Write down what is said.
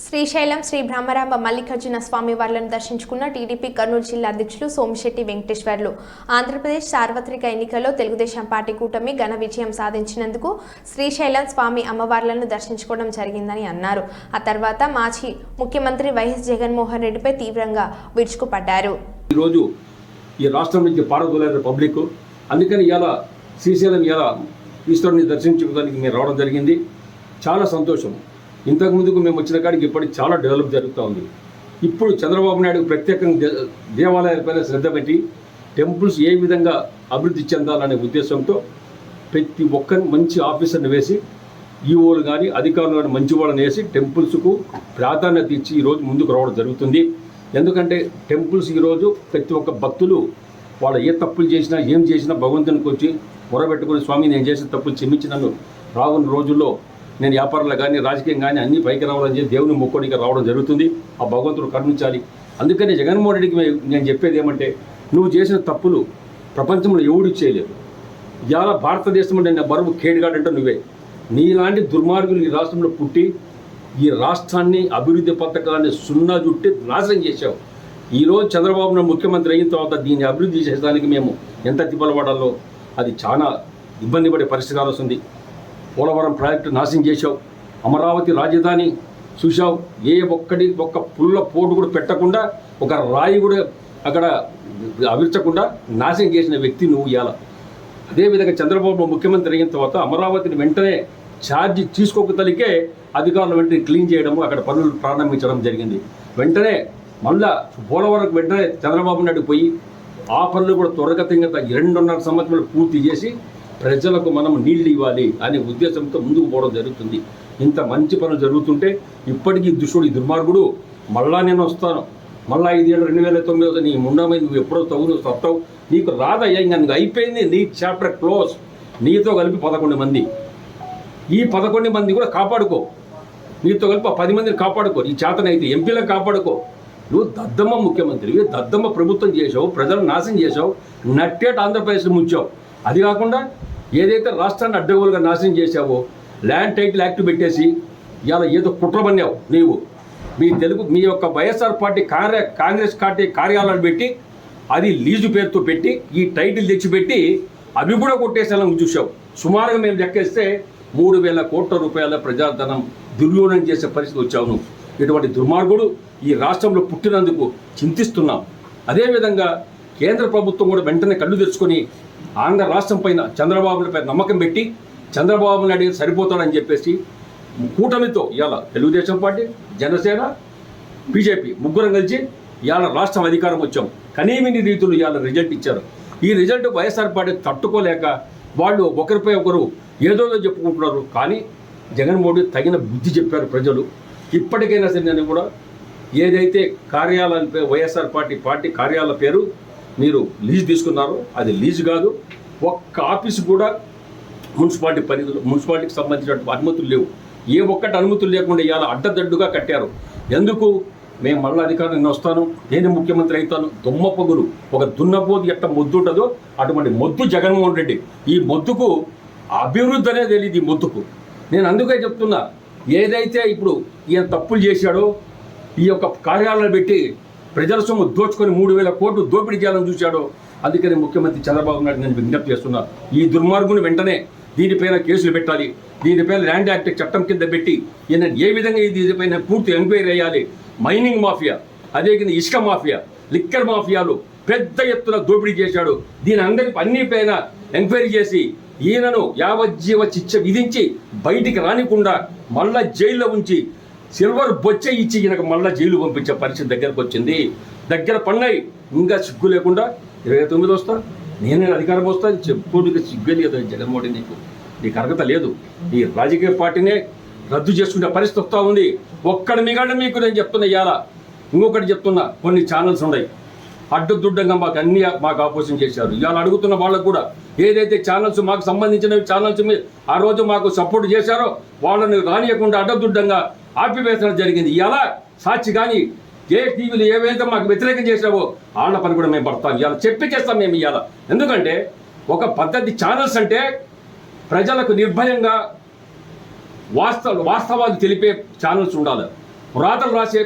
శ్రీశైలం శ్రీ బ్రహ్మరాంబ మల్లికార్జున స్వామి వార్లను దర్శించుకున్న టీడీపీ కర్నూలు జిల్లా అధ్యక్షులు సోమిశెట్టి వెంకటేశ్వర్లు. ఆంధ్రప్రదేశ్ సార్వత్రిక ఎన్నికల్లో తెలుగుదేశం పార్టీ కూటమి ఘన విజయం సాధించినందుకు శ్రీశైలం స్వామి అమ్మవార్లను దర్శించుకోవడం జరిగిందని అన్నారు. ఆ తర్వాత మాజీ ముఖ్యమంత్రి వైఎస్ జగన్మోహన్ రెడ్డిపై తీవ్రంగా విరుచుకుపడ్డారు ఈరోజు ఈ రాష్ట్రం నుంచి పారదోలేదు పబ్లిక్. అందుకని ఇలా శ్రీశైలం ఇలా ఈశ్వరుని దర్శించుకోవడానికి మీరు రావడం జరిగింది. చాలా సంతోషం. ఇంతకు ముందుకు మేము వచ్చిన కాడికి ఇప్పటికి చాలా డెవలప్ జరుగుతూ ఉంది. ఇప్పుడు చంద్రబాబు నాయుడు ప్రత్యేకంగా దేవాలయాలపైన శ్రద్ధ పెట్టి టెంపుల్స్ ఏ విధంగా అభివృద్ధి చెందాలనే ఉద్దేశంతో ప్రతి ఒక్కరిని మంచి ఆఫీసర్ని వేసి ఈఓలు కానీ అధికారులు కానీ మంచి వాళ్ళని వేసి టెంపుల్స్కు ప్రాధాన్యత ఇచ్చి ఈరోజు ముందుకు రావడం జరుగుతుంది. ఎందుకంటే టెంపుల్స్ ఈరోజు ప్రతి ఒక్క భక్తులు వాళ్ళు ఏ తప్పులు చేసినా ఏం చేసినా భగవంతునికి వచ్చి మొరబెట్టుకుని స్వామి నేను చేసిన తప్పులు క్షమించి నన్ను రానున్న రోజుల్లో నేను వ్యాపారంలో కానీ రాజకీయం కానీ అన్ని పైకి రావాలని చెప్పి దేవుని మొక్కడికి రావడం జరుగుతుంది. ఆ భగవంతుడు కరుణించాలి. అందుకనే జగన్మోహన్ రెడ్డికి నేను చెప్పేది ఏమంటే నువ్వు చేసిన తప్పులు ప్రపంచంలో ఎవడు చేయలేదు. ఇవాళ భారతదేశం అంటే నా బరువు కేడుగాడంటే నువ్వే. నీలాంటి దుర్మార్గులు ఈ రాష్ట్రంలో పుట్టి ఈ రాష్ట్రాన్ని అభివృద్ధి పథకాన్ని సున్నా చుట్టి నాశనం చేశావు. ఈరోజు చంద్రబాబు నాయుడు ముఖ్యమంత్రి అయిన తర్వాత దీన్ని అభివృద్ధి చేసేదానికి మేము ఎంత తిప్పలపడాలో అది చాలా ఇబ్బంది పడే పరిస్థితి వస్తుంది పోలవరం ప్రాజెక్టు నాశనం చేశావు. అమరావతి రాజధాని చూశావు. ఏ ఒక్కడి ఒక్క పుల్ల పోటు కూడా పెట్టకుండా ఒక రాయి కూడా అక్కడ అవిర్చకుండా నాశనం చేసిన వ్యక్తి నువ్వు ఇవాళ అదేవిధంగా చంద్రబాబు ముఖ్యమంత్రి అయిన తర్వాత అమరావతిని వెంటనే ఛార్జ్ తీసుకోక తలికే అధికారులు వెంటనే క్లీన్ చేయడము అక్కడ పనులు ప్రారంభించడం జరిగింది. వెంటనే మళ్ళా పోలవరం వెంటనే చంద్రబాబు నాయుడు పోయి ఆ పనులు కూడా త్వరగతంగా రెండున్నర సంవత్సరాలు పూర్తి చేసి ప్రజలకు మనం నీళ్ళు ఇవ్వాలి అనే ఉద్దేశంతో ముందుకు పోవడం జరుగుతుంది. ఇంత మంచి పనులు జరుగుతుంటే ఇప్పటికీ దుష్టుడు ఈ దుర్మార్గుడు మళ్ళా నేను వస్తాను. మళ్ళా ఐదేళ్ళు రెండు వేల తొమ్మిది నీ ముండమైంది నువ్వు ఎప్పుడో తవ్వు సత్తావు. నీకు రాదయ్యా ఇంకా నీకు అయిపోయింది నీ చాప్టర్ క్లోజ్ నీతో కలిపి పదకొండు మంది. ఈ పదకొండు మంది కూడా కాపాడుకో. నీతో కలిపి ఆ పది మందిని కాపాడుకో. నీ చేతనైతే ఎంపీలను కాపాడుకో. నువ్వు దద్దమ్మ ముఖ్యమంత్రి దద్దమ్మ ప్రభుత్వం చేసావు ప్రజలను నాశనం చేసావు నట్టేట ఆంధ్రప్రదేశ్ ముంచావు అది కాకుండా ఏదైతే రాష్ట్రాన్ని అడ్డగోలుగా నాశనం చేశావో ల్యాండ్ టైటిల్ యాక్ట్ పెట్టేసి ఇవాళ ఏదో కుట్రమన్నావు నీవు. మీ తెలుగు మీ యొక్క వైఎస్ఆర్ పార్టీ కార్య కాంగ్రెస్ పార్టీ కార్యాలయాలు పెట్టి అది లీజు పేరుతో పెట్టి ఈ టైటిల్ తెచ్చిపెట్టి అవి కూడా కొట్టేసేలా చూసావు సుమారుగా మేము లెక్కేస్తే మూడు వేల కోట్ల రూపాయల ప్రజాధనం దుర్యోగం చేసే పరిస్థితి వచ్చావు నువ్వు. ఇటువంటి దుర్మార్గుడు ఈ రాష్ట్రంలో పుట్టినందుకు చింతిస్తున్నాం. అదేవిధంగా కేంద్ర ప్రభుత్వం కూడా వెంటనే కళ్ళు తెరుచుకొని ఆంధ్ర రాష్ట్రం పైన చంద్రబాబులపై నమ్మకం పెట్టి చంద్రబాబు నాయుడు సరిపోతాడని చెప్పేసి కూటమితో ఇవాళ తెలుగుదేశం పార్టీ జనసేన బీజేపీ ముగ్గురం కలిసి ఇవాళ రాష్ట్రం అధికారం వచ్చాం. కనీమిని రీతులు ఇవాళ రిజల్ట్ ఇచ్చారు. ఈ రిజల్ట్ వైఎస్ఆర్ పార్టీ తట్టుకోలేక వాళ్ళు ఒకరిపై ఒకరు ఏదో చెప్పుకుంటున్నారు. కానీ జగన్మోహన్ రెడ్డి తగిన బుద్ధి చెప్పారు ప్రజలు. ఇప్పటికైనా సరే నేను కూడా ఏదైతే కార్యాలయం పే- వైఎస్ఆర్ పార్టీ పార్టీ కార్యాలయ పేరు మీరు లీజ్ తీసుకున్నారు. అది లీజ్ కాదు. ఒక్క ఆఫీస్ కూడా మున్సిపాలిటీ పరిధిలో మున్సిపాలిటీకి సంబంధించిన అనుమతులు లేవు. ఏ ఒక్కటి అనుమతులు లేకుండా ఇవాళ అడ్డదడ్డుగా కట్టారు. ఎందుకు? మేము మళ్ళీ అధికారం నేను వస్తాను. నేను ముఖ్యమంత్రి అవుతాను. దుమ్మ పొగులు. ఒక దున్నపోదు ఎట్ట మొద్దు ఉంటుందో అటువంటి మొద్దు జగన్మోహన్ రెడ్డి. ఈ మొద్దుకు అభివృద్ధి అనేది తెలియదు ఈ మొద్దుకు. నేను అందుకే చెప్తున్నా. ఏదైతే ఇప్పుడు ఈయన తప్పులు చేశాడో ఈ యొక్క కార్యాలయాలు పెట్టి ప్రజల సొమ్ము దోచుకొని మూడు వేల కోట్లు దోపిడీ చేయాలని చూశాడో అందుకని ముఖ్యమంత్రి చంద్రబాబు నాయుడు నేను విజ్ఞప్తి చేస్తున్నా. ఈ దుర్మార్గుని వెంటనే దీనిపైన కేసులు పెట్టాలి. దీనిపైన ల్యాండ్ యాక్ట్ చట్టం కింద పెట్టి ఈయన ఏ విధంగా దీనిపైన పూర్తి ఎంక్వైరీ అయ్యాలి? మైనింగ్ మాఫియా అదే కింద ఇసుక మాఫియా లిక్కర్ మాఫియాలు పెద్ద ఎత్తున దోపిడీ చేశాడు. దీని అందరి అన్నిపైన ఎంక్వైరీ చేసి ఈయనను యావజ్జీవ శిక్ష విధించి బయటికి రానికుండా మళ్ళా జైల్లో ఉంచి సిల్వర్ బొచ్చ ఇచ్చి ఈయనకు మళ్ళా జైలు పంపించే పరిస్థితి దగ్గరకు వచ్చింది. దగ్గర పన్నాయి. ఇంకా సిగ్గు లేకుండా ఇరవై తొమ్మిది వస్తా. నేనే అధికారం వస్తా. చెప్పుకోడికి సిగ్గు లేదు జగన్మోహన్ నీకు. నీకు అర్హత లేదు. ఈ రాజకీయ పార్టీనే రద్దు చేసుకునే పరిస్థితి వస్తూ ఉంది. ఒక్కడ మిగడ మీకు నేను చెప్తున్నా ఇవాళ ఇంకొకటి చెప్తున్నా. కొన్ని ఛానల్స్ ఉన్నాయి. అడ్డదుడ్డంగా మాకు అన్ని మాకు ఆపోజిషన్ చేశారు. ఇవాళ అడుగుతున్న వాళ్ళకు కూడా ఏదైతే ఛానల్స్ మాకు సంబంధించిన ఛానల్స్ మీరు ఆ రోజు మాకు సపోర్ట్ చేశారో వాళ్ళని రానియకుండా అడ్డదుడ్డంగా ఆపివేసడం జరిగింది. ఇవాళ సాక్షి కానీ ఏ టీవీలు ఏవైతే మాకు వ్యతిరేకం చేసినావో వాళ్ళ పని కూడా మేము పడతాం. ఇవాళ చెప్పి చేస్తాం మేము ఇవాళ. ఎందుకంటే ఒక పద్ధతి ఛానల్స్ అంటే ప్రజలకు నిర్భయంగా వాస్తవ వాస్తవాలు తెలిపే ఛానల్స్ ఉండాలి. వ్రాతలు రాసే